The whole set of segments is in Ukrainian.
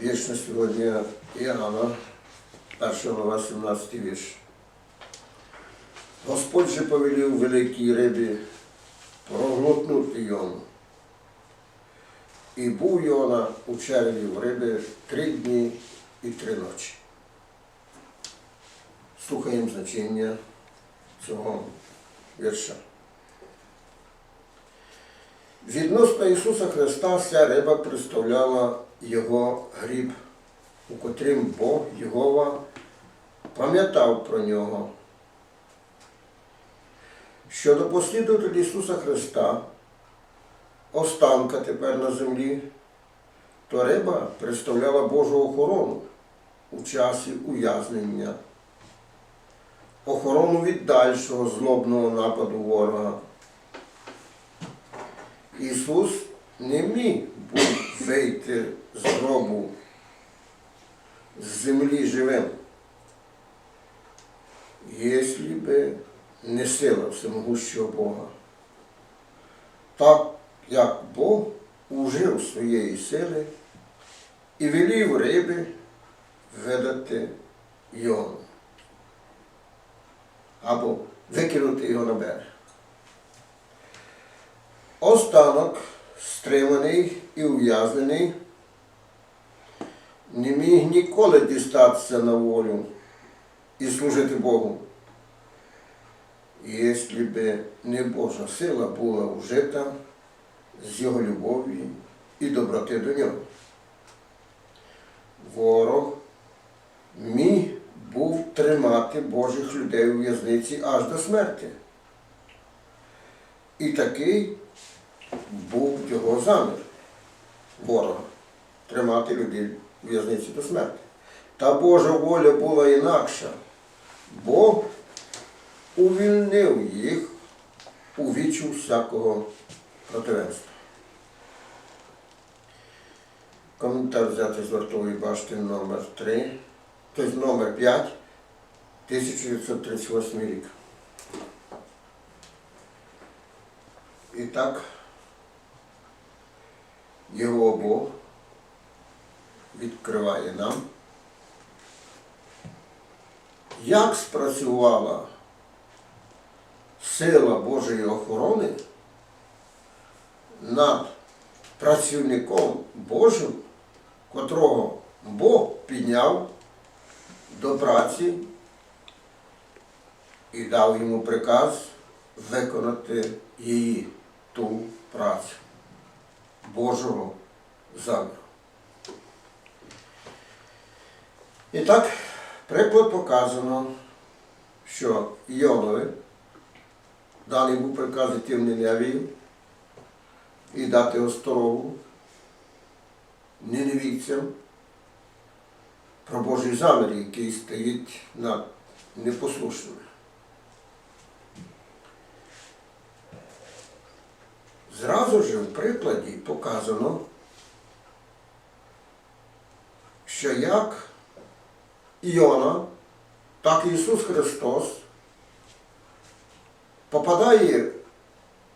Вірш на сьогодні Іоанна, 1 глава, 17 вірш. Господь же повелів великій рибі проглотнути Йону. І був Йона у черві в риби три дні і три ночі. Слухаємо значення цього вірша. Відносно Ісуса Христа ця риба представляла Його гріб, у котрим Бог Єгова пам'ятав про нього. Щодо послідователів Ісуса Христа, останка тепер на землі, то риба представляла Божу охорону у часі ув'язнення, охорону від дальшого злобного нападу ворога. Ісус не міг був вийти з гробу з землі живим, якщо би не сила всемогущого Бога. Так як Бог ужив своєї сили і велів риби видати Йону або викинути його на берег. Останок, стриманий і ув'язнений, не міг ніколи дістатися на волю і служити Богу, якщо б не Божа сила була вжита з його любові і доброти до нього. Ворог міг був тримати Божих людей у в'язниці аж до смерті. І такий був його замір ворога тримати людей у в'язниці до смерті. Та Божа воля була інакша. Бог увільнив їх у вічу всякого противенства. Коментар взяти з вартової башти номер 3, тобто номер 5, 1938 рік. І так, його Бог відкриває нам, як спрацювала сила Божої охорони над працівником Божим, котрого Бог підняв до праці і дав йому приказ виконати її ту працю Божого заміру. І так, приклад показано, що Йонові даний був приказ йти в Ниневію і дати осторогу ниневійцям про Божий замір, який стоїть над непослушними. Зразу ж в прикладі показано, що як Іона, так і Ісус Христос попадає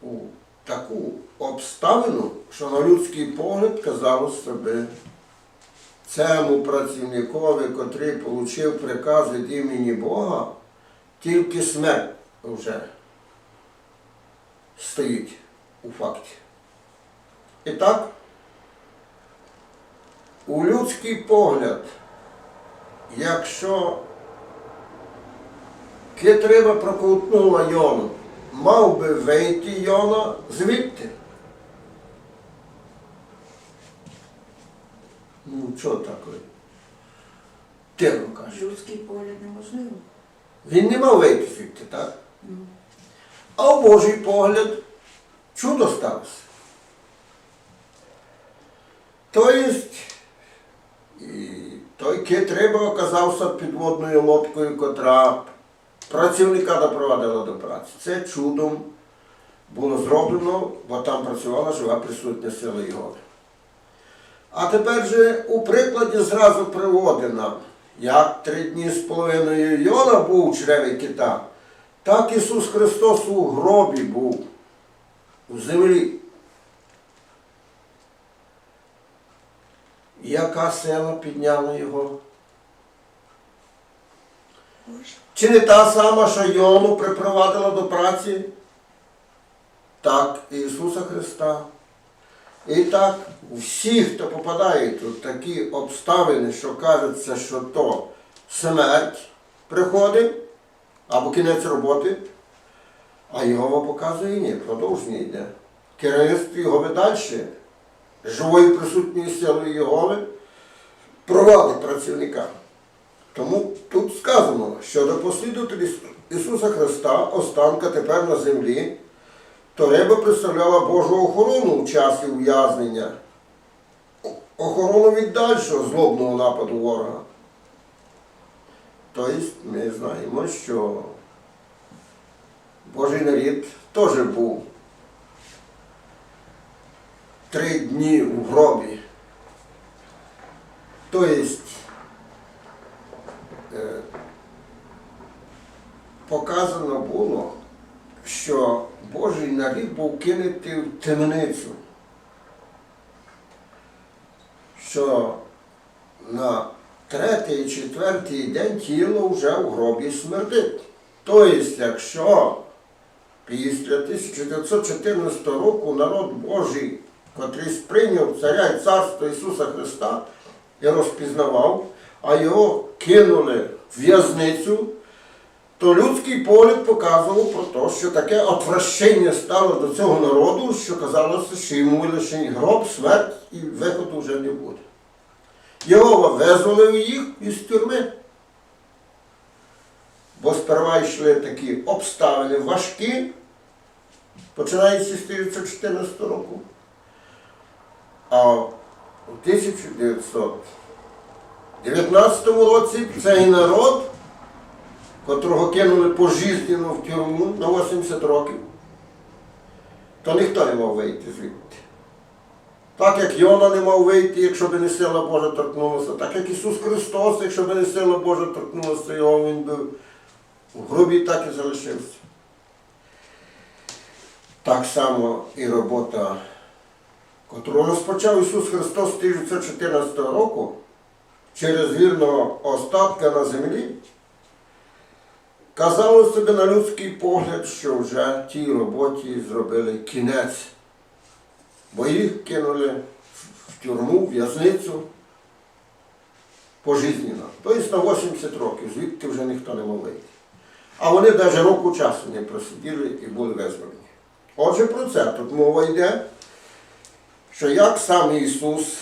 у таку обставину, що на людський погляд казалось себе цьому працівникові, котрий отримав приказ від імені Бога, тільки смерть вже стоїть у факті. І так, у людський погляд, якщо Китриба проковтнула Йону, мав би вийти Йона звідти. Ну, що таке? Тихо каже. Людський погляд неможливо. Він не мав вийти звідти, так? Ну, А в Божий погляд чудо сталося. Тобто, той кит риба оказався підводною лодкою, котра працівника допровадила до праці. Це чудом було зроблено, бо там працювала жива присутня сила Його. А тепер же у прикладі зразу приводить як три дні з половиною Йона був у чреві кита, так Ісус Христос у гробі був, у землі. Яка сила підняла його? Чи не та сама, що Йону припровадила до праці? Так, Ісуса Христа. І так, всі, хто попадають у такі обставини, що кажеться, що то смерть приходить або кінець роботи, а Його показує ні, продовження йде. Керівництво його далі, живою присутньою силою Єгови, провадить працівника. Тому тут сказано, що до послідователів Ісуса Христа, останка тепер на землі, то риба представляла Божу охорону в часі ув'язнення, охорону від дальшого злобного нападу ворога. Тобто ми знаємо, що Божий нарід теж був три дні у гробі. Тобто е, показано було, що Божий нарід був кинутий в темницю, що на третій, четвертий день тіло вже в гробі смердить. Тобто, якщо після 1914 року народ Божий, котрий сприйняв царя і царство Ісуса Христа і розпізнавав, а його кинули в в'язницю, то людський погляд показував про те, що таке отвращення стало до цього народу, що казалося, що йому лише гроб, смерть і виходу вже не буде. Його визволив їх із тюрми. Бо сперва йшли такі обставини важкі, починаючи з 1914 року. А у 1919 році цей народ, котрого кинули пожизненно в тюрму на 80 років, то ніхто не мав вийти звідти. Так як Йона не мав вийти, якщо б не сила Божа торкнулася, так як Ісус Христос, якщо б не сила Божа торкнулася його, Він би в гробі так і залишився. Так само і робота, яку розпочав Ісус Христос з 1914 року через вірного остатка на землі, казало собі на людський погляд, що вже тій роботі зробили кінець, бо їх кинули в тюрму, в в'язницю пожизненно. Тобто на 80 років, звідти вже ніхто не вийти. А вони навіть року часу не просиділи і були визволені. Отже, про це тут мова йде, що як сам Ісус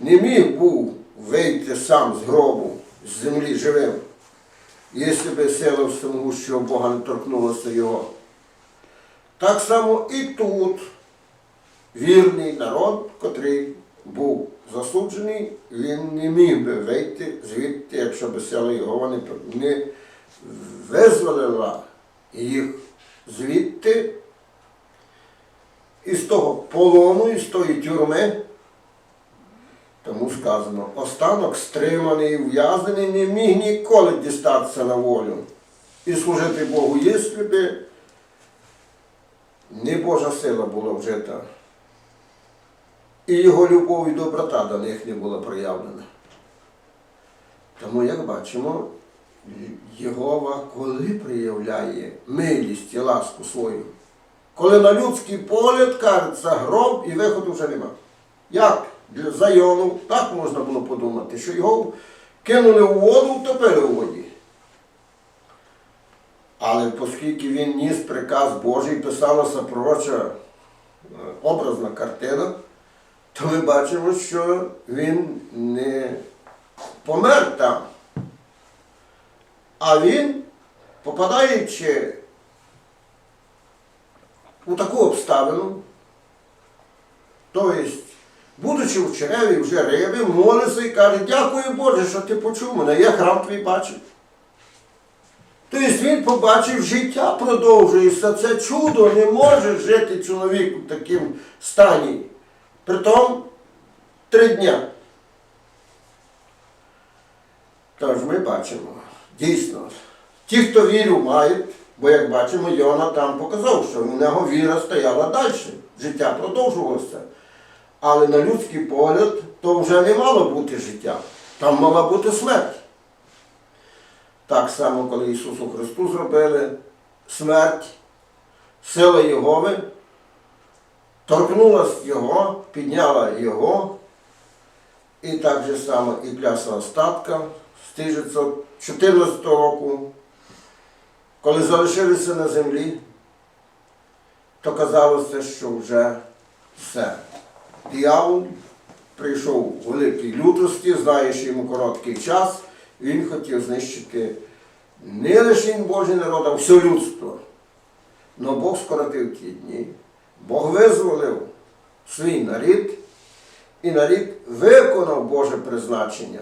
не міг був вийти сам з гробу, з землі живим, якщо би сила всемогущого Бога не торкнулася Його. Так само і тут вірний народ, котрий був засуджений, він не міг би вийти звідти, якщо б сила Його не визволила їх звідти із того полону, із тої тюрми. Тому сказано, останок стриманий і ув'язнений не міг ніколи дістатися на волю і служити Богу, якщо би не Божа сила була вжита. І його любов і доброта до них не була проявлена. Тому, як бачимо, Єгова коли проявляє милість і ласку свою? Коли на людський погляд кажеться гроб і виходу вже нема. Як для Зайону, так можна було подумати, що його кинули у воду, втопили у воді. Але оскільки він ніс приказ Божий, писалася пророча е, образна картина, то ми бачимо, що він не помер там. А він, попадаючи у таку обставину, тобто, будучи в череві вже риби, молиться і каже, дякую Боже, що ти почув мене, я храм твій бачив. Тобто він побачив життя продовжується. Це чудо не може жити чоловік у такому стані. Притом три дня. Тож ми бачимо, дійсно, ті, хто віру мають, бо як бачимо, Йона там показав, що в нього віра стояла далі, життя продовжувалося. Але на людський погляд то вже не мало бути життя, там мала бути смерть. Так само, коли Ісусу Христу зробили смерть, сила Єгови торкнулась Його, підняла Його, і так же само і пляса остатка з 1914 року, коли залишилися на землі, то казалося, що вже все. Диявол прийшов у великій лютості, знаючи йому короткий час, він хотів знищити не лише Божий народ, а все людство. Но Бог скоротив ті дні. Бог визволив свій нарід, і нарід виконав Боже призначення.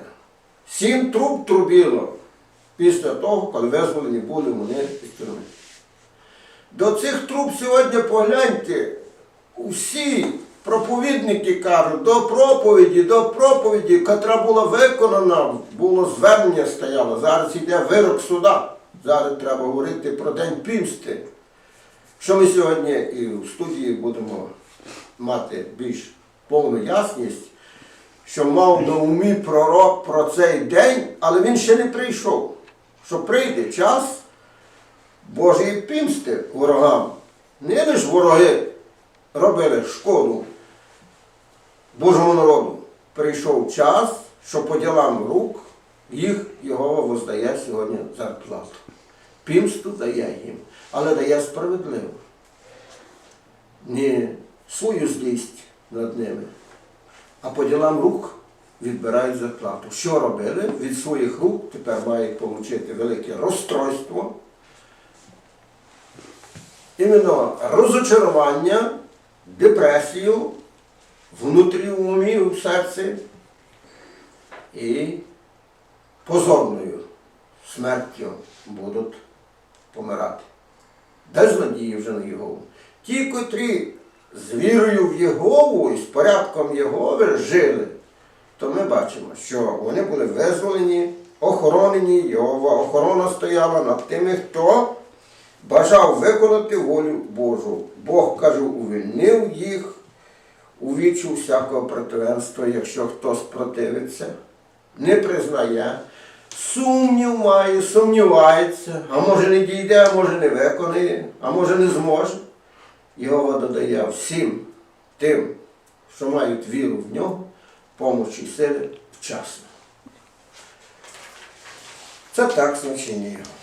Сім труб трубіло після того, коли визволені були вони із тюрми. До цих труб сьогодні погляньте, усі проповідники кажуть, до проповіді, до проповіді, котра була виконана, було звернення стояло. Зараз йде вирок суда. Зараз треба говорити про день пімсти. Що ми сьогодні і в студії будемо мати більш повну ясність, що мав на умі пророк про цей день, але він ще не прийшов. Що прийде час Божої пімсти ворогам. Не лише вороги робили шкоду Божому народу. Прийшов час, що по ділам рук їх його воздає сьогодні зарплату. Пімсту дає їм, але дає справедливо. Не свою злість над ними, а по ділам рук відбирають зарплату. Що робили? Від своїх рук тепер мають отримати велике розстройство, іменно розочарування, депресію внутрі в умі, в серці і позорною смертю будуть помирати. Без надії вже на Єгову. Ті, котрі з вірою в Єгову і з порядком Єгови жили, то ми бачимо, що вони були визволені, охоронені, Єгова охорона стояла над тими, хто бажав виконати волю Божу. Бог, каже, увільнив їх у вічу всякого противенства, якщо хто спротивиться, не признає, сумнів має, сумнівається, а може не дійде, а може не виконає, а може не зможе. Його додає всім тим, що мають віру в нього, помочі і сили вчасно. Це так значення його.